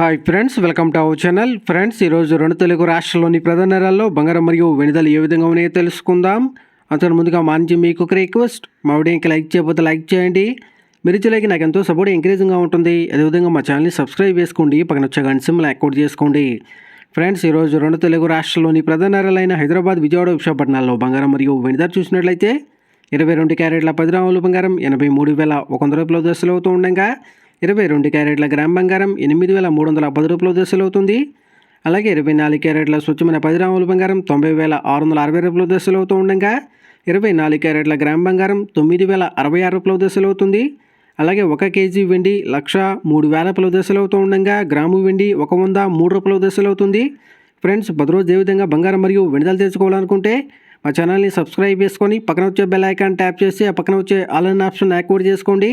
Hi friends welcome to our channel friends ఈరోజు రెండు తెలుగు రాష్ట్రాల్లోని ప్రధాన నగరాల్లో బంగారం మరియు వెనుదలు ఏ విధంగా ఉన్నాయో తెలుసుకుందాం. అంతకు ముందుగా మా నుంచి మీకు ఒక రిక్వెస్ట్ మా వీడియోకి లైక్ చేయకపోతే లైక్ చేయండి. మీరు ఇచ్చేలాగి నాకు ఎంతో సపోర్ట్ ఎంకరేజింగ్గా ఉంటుంది. అదేవిధంగా మా ఛానల్ని సబ్స్క్రైబ్ చేసుకోండి. పక్కన వచ్చే గంట సింబల్ యాక్టివేట్ చేసుకోండి. ఫ్రెండ్స్ ఈరోజు రెండు తెలుగు రాష్ట్రాల్లోని ప్రధాన నగరాలైన హైదరాబాద్ విజయవాడ విశాఖపట్నాల్లో బంగారం మరియు వెనుదలు చూసినట్లయితే ఇరవై రెండు క్యారెట్ల పది గ్రాముల బంగారం ఎనభై మూడు వేల ఒక వంద రూపాయల దశలు అవుతూ ఉండగా ఇరవై రెండు క్యారెట్ల గ్రామ్ బంగారం ఎనిమిది వేల మూడు వందల పది రూపాయల దశలు అవుతుంది అలాగే ఇరవై నాలుగు క్యారెట్ల స్వచ్ఛమైన పది గ్రాముల బంగారం తొంభై వేల ఆరు వందల అరవై రూపాయల దశలు అవుతూ ఉండగా ఇరవై నాలుగు క్యారెట్ల గ్రామ్ బంగారం తొమ్మిది వేల అరవై ఆరు రూపాయల దశలు అవుతుంది అలాగే ఒక కేజీ వెండి లక్ష మూడు వేల రూపాయల దశలు అవుతూ ఉండగా గ్రాము వెండి ఒక వంద మూడు రూపాయల దశలు అవుతుంది ఫ్రెండ్స్ ప్రతిరోజు ఏ విధంగా బంగారం మరియు వెండిదలు తెచ్చుకోవాలనుకుంటే మా ఛానల్ని సబ్స్క్రైబ్ చేసుకొని పక్కన వచ్చే బెల్ ఐకాన్ ట్యాప్ చేసి ఆ పక్కన వచ్చే ఆల్ ఆప్షన్ యాక్టివేట్ చేసుకోండి.